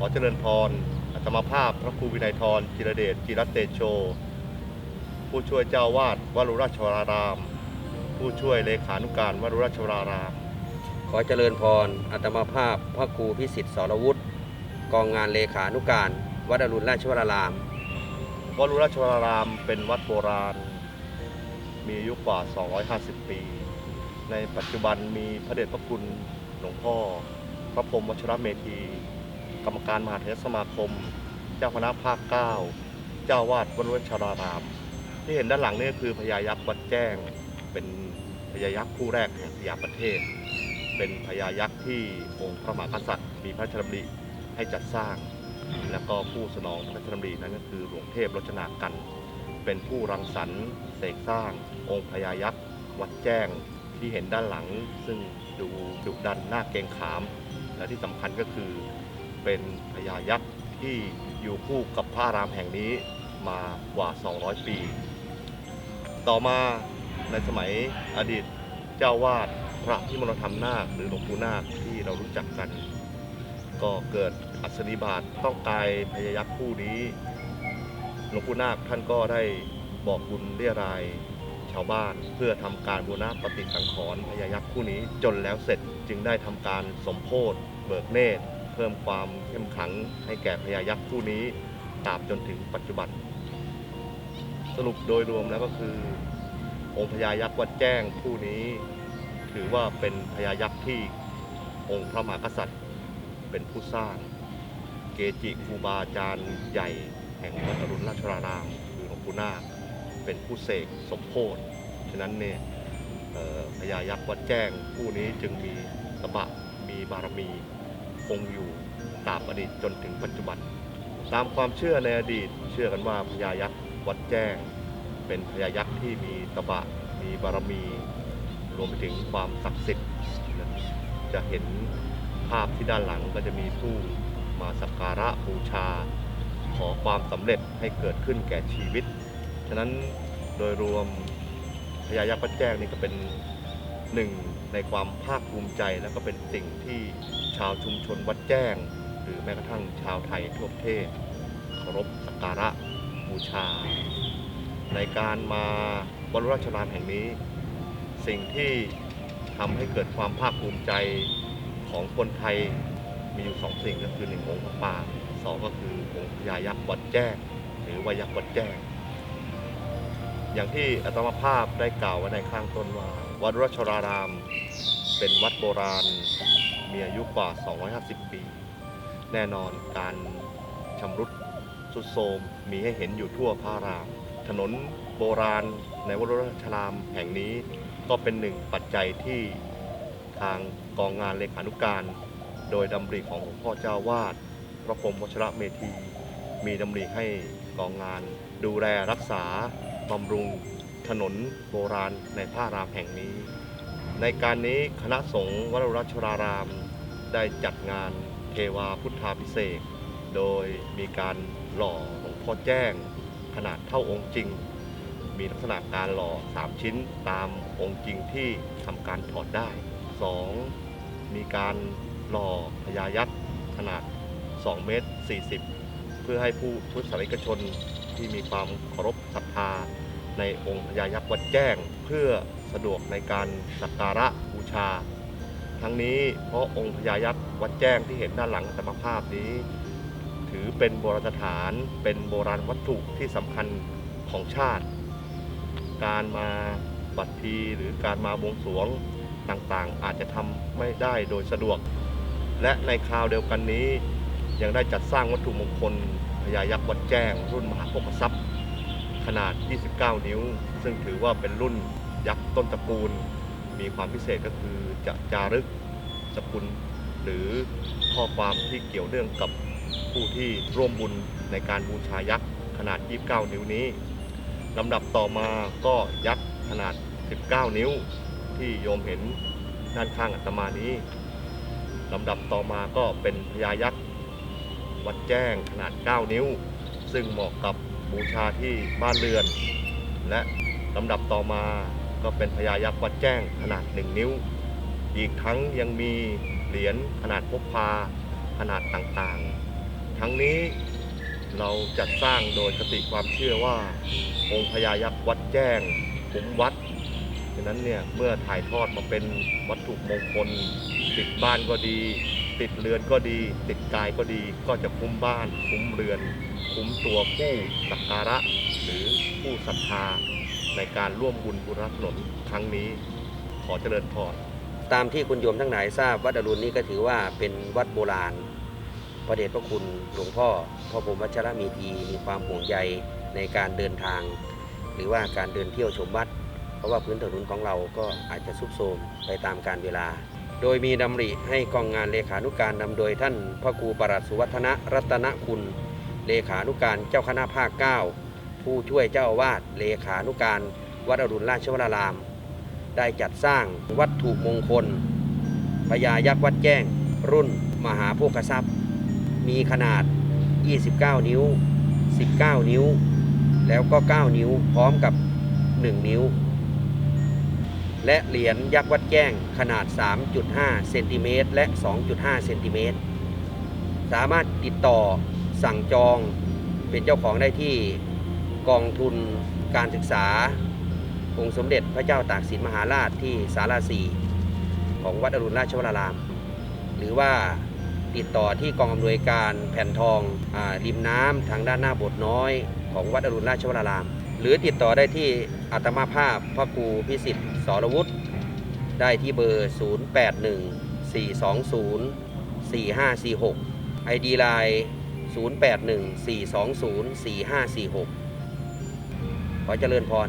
ขอเจริญพรอัตมาภาพพระครูวินัยทรจิรเดชจิรัตเตโช ผู้ช่วยเจ้าวาดวรุราชวราราม ผู้ช่วยเลขานุการวรุราชวราราม ขอเจริญพรอัตมาภาพพระครูพิสิทธิ์สรวุฒิกองงานเลขานุการ วัดอรุณราชวรารามวรุราชวรารามเป็นวัดโบราณ มีอายุกว่า 250 ปี ในปัจจุบันมีพระเดชพระคุณหลวงพ่อ พระพรหมวชรเมธี รรมการมหาเถรสมาคม เจ้าคณะภาค9เจ้าวาดวรุรชราราม ที่เห็นด้านหลังนี่คือพญายักษ์วัดแจ้ง เป็นพญายักษ์คู่แรกแห่งพญาประเทศ เป็นพญายักษ์ที่องค์พระมหากษัตริย์ มีพระราชดำริให้จัดสร้าง แล้วก็ผู้สนองพระราชดำรินั้นก็คือหลวงเทพรจนากัน เป็นผู้รังสรรค์เสกสร้าง องค์พญายักษ์วัดแจ้งที่เห็นด้านหลัง ซึ่งดูดุดันหน่าเกรงขาม และที่สำคัญก็คือ เป็นพญายักษ์ที่อยู่คู่กับพระรามแห่งนี้มากว่า 200 ปี ต่อมาในสมัยอดีตเจ้าวาดพระพิมลธรรมนาคหรือหลวงปู่นาคที่เรารู้จักกัน ก็เกิดอัศนีบาตต้องกายพญายักษ์คู่นี้หลวงปู่นาคท่านก็ได้บอกบุญเรียรายชาวบ้านเพื่อทำการบูรณะปฏิสังขรณ์พญายักษ์คู่นี้จนแล้วเสร็จจึงได้ทำการสมโพธิเบิกเนตร เพิ่มความเข้มขังให้แก่พญายักษ์คู่นี้ตราบจนถึงปัจจุบัน สรุปโดยรวมแล้วก็คือ องค์พญายักษ์วัดแจ้งคู่นี้ ถือว่าเป็นพญายักษ์ที่องค์พระมหากษัตริย์เป็นผู้สร้าง เกจิครูบาอาจารย์ใหญ่ แห่งวัดอรุณราชรารามคือหลวงปู่นาคเป็นผู้เสกสมโพธิฉะนั้นเนี่ยพญายักษ์วัดแจ้งผู้นี้จึงมีตบะมีบารมี คงอยู่ตราบอดีตจนถึงปัจจุบัน ตามความเชื่อในอดีต เชื่อกันว่าพญายักษ์วัดแจ้ง เป็นพญายักษ์ที่มีตบะมีบารมี รวมไปถึงความศักดิ์สิทธิ์จะเห็นภาพที่ด้านหลังก็จะมีผู้มาสักการะบูชา ขอความสำเร็จให้เกิดขึ้นแก่ชีวิต ฉะนั้นโดยรวมพญายักษ์วัดแจ้งนี่ก็เป็นหนึ่งในความภาคภูมิใจและก็เป็นสิ่งที่ ชาวชุมชนวัดแจ้ง หรือแม้กระทั่งชาวไทยทั่วประเทศเคารพสักการะบูชา ในการมาบรมราชรามแห่งนี้ สิ่งที่ทำให้เกิดความภาคภูมิใจของคนไทยมีอยู่สองสิ่งก็คือหนึ่งองค์พระป่าสองก็คือองค์พญายักษ์วัดแจ้ง หรือวายักษ์วัดแจ้ง อย่างที่อาตมาภาพได้กล่าวไว้ในข้างต้นว่า วัดราชราราม เป็นวัดโบราณ มีอายุกว่า 250 ปี แน่นอนการชำรุดทรุดโทรมมีให้เห็นอยู่ทั่วพระอาราม ถนนโบราณในวัดราชรามแห่งนี้ก็เป็นหนึ่งปัจจัยที่ทางกองงานเลขานุการ โดยดำริของหลวงพ่อเจ้าวาดพระพรมวชระเมธี มีดำริให้กองงานดูแลรักษาบำรุงถนนโบราณในพระอารามแห่งนี้ ในการนี้คณะสงฆ์วัดราชราราม ได้จัดงานเทวาพุทธาพิเศษ โดยมีการหล่อหลวงพ่อแจ้ง ขนาดเท่าองค์จริง มีลักษณะการหล่อ 3 ชิ้นตามองค์จริงที่ทำการถอดได้ 2. มีการหล่อพญายักษ์ขนาด 2 เมตร 40 เพื่อให้ผู้พุทธศาสนิกชนที่มีความเคารพศรัทธา ในองค์พญายักษ์วัดแจ้ง เพื่อสะดวกในการสักการะบูชา ทั้งนี้เพราะองค์พญายักษ์วัดแจ้งที่เห็นด้านหลังสมภาพนี้ ถือเป็นโบราณสถาน เป็นโบราณวัตถุที่สำคัญของชาติ การมาบัตรพีหรือการมาบวงสรวงต่างๆ อาจจะทำไม่ได้โดยสะดวก และในคราวเดียวกันนี้ ยังได้จัดสร้างวัตถุมงคลพญายักษ์วัดแจ้งรุ่นมหาภคทรัพย์ ขนาด 29 นิ้ว ซึ่งถือว่าเป็นรุ่นยักษ์ต้นตระกูล มีความพิเศษก็คือจะจารึกสกุล หรือข้อความที่เกี่ยวเนื่องกับผู้ที่ร่วมบุญในการบูชายักษ์ขนาด 29 นิ้วนี้ลำดับต่อมาก็ยักษ์ขนาด 19 นิ้ว ที่โยมเห็นด้านข้างอาตมานี้ลำดับต่อมาก็เป็นพญายักษ์วัดแจ้งขนาด 9 นิ้ว ซึ่งเหมาะกับ บูชาที่บ้านเรือน และลำดับต่อมาก็เป็นพญายักษ์วัดแจ้งขนาด 1 นิ้ว อีกทั้งยังมีเหรียญขนาดพกพาขนาดต่างๆ ทั้งนี้เราจัดสร้างโดยคติความเชื่อว่า องค์พญายักษ์วัดแจ้งคุ้มวัดฉะนั้นเนี่ยเมื่อถ่ายทอดมาเป็นวัตถุมงคล ติดบ้านก็ดี ติดเรือนก็ดี ติดกายก็ดี ก็จะคุ้มบ้านคุ้มเรือน คุ้มตัวผู้สักการะ หรือผู้ศรัทธา ในการร่วมบุญบุรถนนครั้งนี้ ขอเจริญพรตามที่คุณโยมทั้งหลายทราบวัดอรุณนี้ก็ถือว่าเป็นวัดโบราณ พระเดชพระคุณหลวงพ่อพระพรมวัชรเมธีมีความห่วงใยในการเดินทาง หรือว่าการเดินเที่ยวชมวัด เพราะว่าพื้นถนนของเราก็อาจจะซุบโทมไปตามการเวลา โดยมีดำริให้กองงานเลขานุการนำโดยท่านพระครูประหลัดสุวัฒนะรัตนคุณ เลขานุการเจ้าคณะภาค 9 ผู้ช่วยเจ้าอาวาสเลขานุการวัดอรุณราชวราราม ได้จัดสร้างวัตถุมงคลพญายักษ์วัดแจ้ง รุ่นมหาโภคทรัพย์ มีขนาด 29 นิ้ว 19 นิ้ว แล้วก็ 9 นิ้วพร้อมกับ 1 นิ้ว และเหรียญยักษ์วัดแจ้งขนาด 3.5 เซนติเมตรและ 2.5 เซนติเมตร สามารถติดต่อ สั่งจองเป็นเจ้าของได้ที่กองทุนการศึกษา องค์สมเด็จพระเจ้าตากสินมหาราชที่ศาลาสีของวัดอรุณราชวราราม หรือว่าติดต่อที่กองอำนวยการแผ่นทองอริมน้ำทางด้านหน้าโบสถ์น้อยของวัดอรุณราชวราราม หรือติดต่อได้ที่อัตมาภาพพระครูพิสิทธิ์สรวุฒิได้ที่เบอร์ 081 420 4546 ID ไลน์ 081 420 4546 ขอเจริญพร